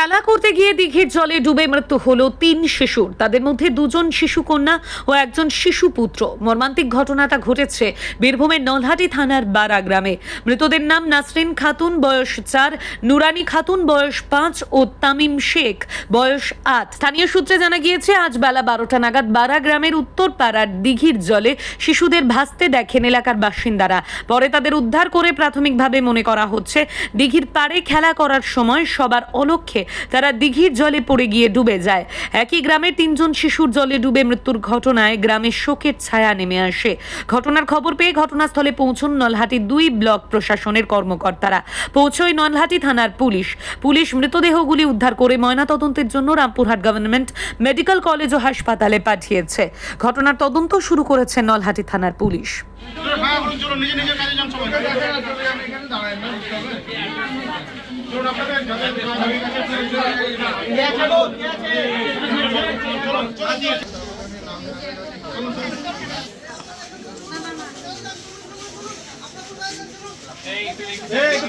খেলা করতে গিয়ে দিঘির জলে ডুবে মৃত্যু হলো তিন শিশুর। তাদের মধ্যে দুজন শিশু কন্যা ও একজন শিশু পুত্র মর্মান্তিক ঘটনাটা ঘটেছে বীরভূমের নলহাটি থানার বারা গ্রামে। মৃতদের নাম নাসরিন খাতুন, বয়স চার, নুরানি খাতুন, বয়স পাঁচ ও তামিম শেখ, বয়স আট। স্থানীয় সূত্রে জানা গিয়েছে, আজ বেলা বারোটা নাগাদ বারা গ্রামের উত্তর পাড়ার দিঘির জলে শিশুদের ভাসতে দেখেন এলাকার বাসিন্দারা। পরে তাদের উদ্ধার করে প্রাথমিকভাবে মনে করা হচ্ছে, দিঘির পাড়ে খেলা করার সময় সবার অলক্ষ্যে তারা দিঘির জলে পড়ে গিয়ে ডুবে যায় একই গ্রামের তিনজন শিশুর জলে ডুবে মৃত্যুর ঘটনায় গ্রামে শোকের ছায়া নেমে আসে ঘটনার খবর পেয়ে ঘটনাস্থলে পৌঁছন নলহাটি দুই ব্লক প্রশাসনের কর্মকর্তারা পৌঁছয় নলহাটি থানার পুলিশ পুলিশ মৃতদেহগুলি উদ্ধার করে ময়নাতদন্তের জন্য রামপুরহাট গভর্নমেন্ট মেডিকেল কলেজ ও হাসপাতালে পাঠিয়েছে ঘটনার তদন্ত শুরু করেছে নলহাটি থানার পুলিশ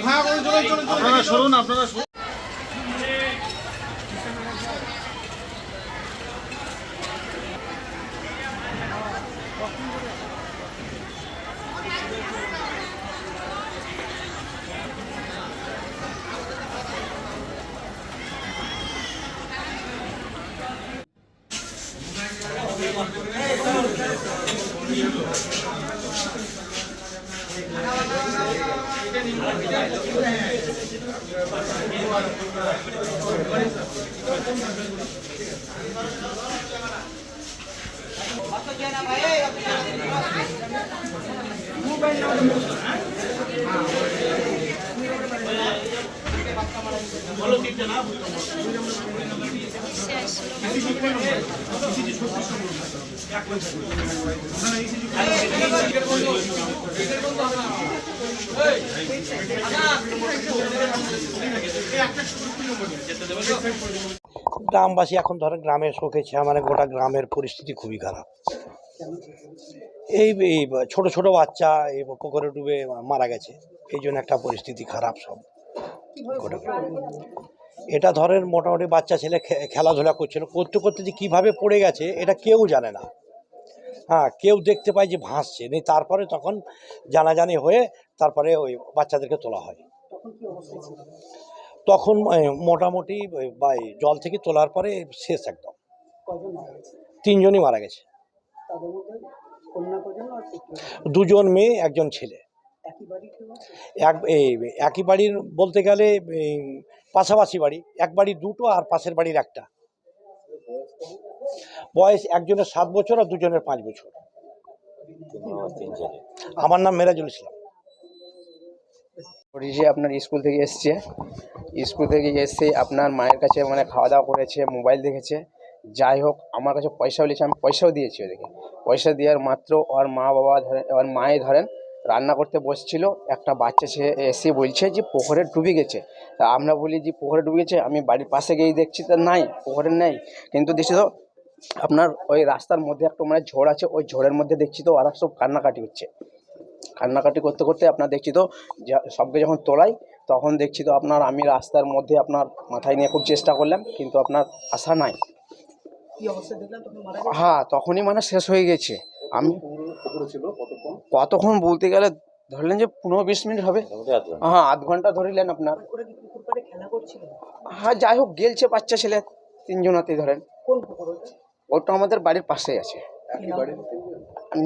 হ্যাঁ বলুন চলুন নিজে নিজে কাজে সবাই চলুন আপনাদের যাদের কাজ হয়ে গেছে চলুন চলুন এই একটু ভাড়া করুন চলুন চলুন আপনারা সরুন আপনারা সরুন গ্রামবাসী এখন ধরেন গ্রামে শোকেছে মানে গোটা গ্রামের পরিস্থিতি খুবই খারাপ। এই ছোট ছোট বাচ্চা এই পুকুরে ডুবে মারা গেছে, এই জন্য একটা পরিস্থিতি খারাপ সব। এটা ধরেন মোটামুটি বাচ্চা ছেলে খেলাধুলা করছিল, করতে করতে যে কীভাবে পড়ে গেছে, এটা কেউ জানে না। হ্যাঁ কেউ দেখতে পায় যে ভাসছে। নেই তারপরে তখন জানাজানি হয়ে তারপরে ওই বাচ্চাদেরকে তোলা হয়। তখন মোটামুটি জল থেকে তোলার পরে শেষ একদম। তিনজনই মারা গেছে। দুজন মেয়ে একজন ছেলে। এক এই একই বাড়ির বলতে গেলে পাশাপাশি বাড়ি। এক বাড়ির দুটো আর পাশের বাড়ির একটা। বয়স একজনের সাত বছর আর দুজনের পাঁচ বছর। আমার নাম মেরাজুল ইসলাম। যে আপনার স্কুল থেকে এসছে। স্কুল থেকে এসে আপনার মায়ের কাছে মানে খাওয়া দাওয়া করেছে, মোবাইল দেখেছে। যাই হোক, আমার কাছে পয়সাও নিয়েছে আমি পয়সাও দিয়েছি ওদেরকে। পয়সা দেওয়ার মাত্র ওর মা বাবা ধরেন, ওর মায়ে ধরেন, রান্না করতে বসছিল। একটা বাচ্চা সে এসে বলছে যে পুকুরে ডুবে গেছে। তা আমরা বলি যে পুকুরে ডুবে গেছে? আমি বাড়ির পাশে গিয়ে দেখছি, তো নাই পুকুরে নেই। কিন্তু দেখছি তো আপনার ওই রাস্তার মধ্যে একটা মানে ঝোড় আছে ওই ঝোড়ের মধ্যে দেখছি তো ওরা সব কান্নাকাটি হচ্ছে। কান্নাকাটি করতে করতে আপনার দেখছি তো সবকে যখন তোলাই তখন দেখছি তো আপনার আমি রাস্তার মধ্যে আপনার মাথায় নিয়ে খুব চেষ্টা করলাম কিন্তু আপনার আশা নাই। হ্যাঁ তখনই মানে শেষ হয়ে গেছে। আমি কতক্ষণ বলতে গেলে ধরলেন যে পনেরো বিশ মিনিট হবে। হ্যাঁ আধ ঘণ্টা ধরিলেন আপনার। হ্যাঁ যাই হোক গেলছে বাচ্চা ছেলে তিনজনাতেই ধরেন। ওটা আমাদের বাড়ির পাশেই আছে।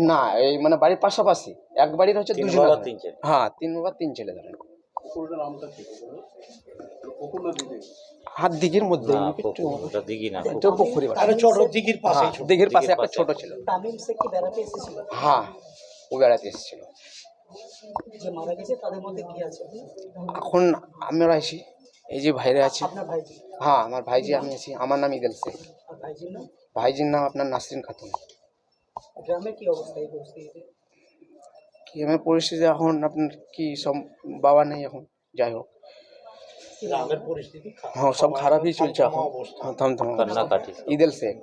না এই মানে বাড়ির পাশাপাশি। এক বাড়ির হচ্ছে দুজন হ্যাঁ তিন বাবা তিন ছেলে ধরেন। হাত দিঘির মধ্যে। দিঘির পাশে হ্যাঁ, দিঘির পাশে একটা ছোট ছিল। হ্যাঁ ও বেড়াতে এসেছিল। যে মারা গেছে তাদের মধ্যে কি আছে? এখন আমরা আছি এই যে ভাইরা আছে। হ্যাঁ আমার ভাইজি আমি আছি। আমার নাম ইদেল শেখ। আর ভাইজির নাম ভাইজির নাম আপনার নাসরিন খাতুন গ্রামে কি অবস্থা এই পরিস্থিতিতে কি আমার পরিস্থিতি এখন আপনার কি সব বাবা নেই এখন যাই হোক গ্রামের পরিস্থিতি খারাপ। হ্যাঁ সব খারাপই চলছে এখন অবস্থা। হ্যাঁ, থাম থাম কান্নাকাটি ইদেল শেখ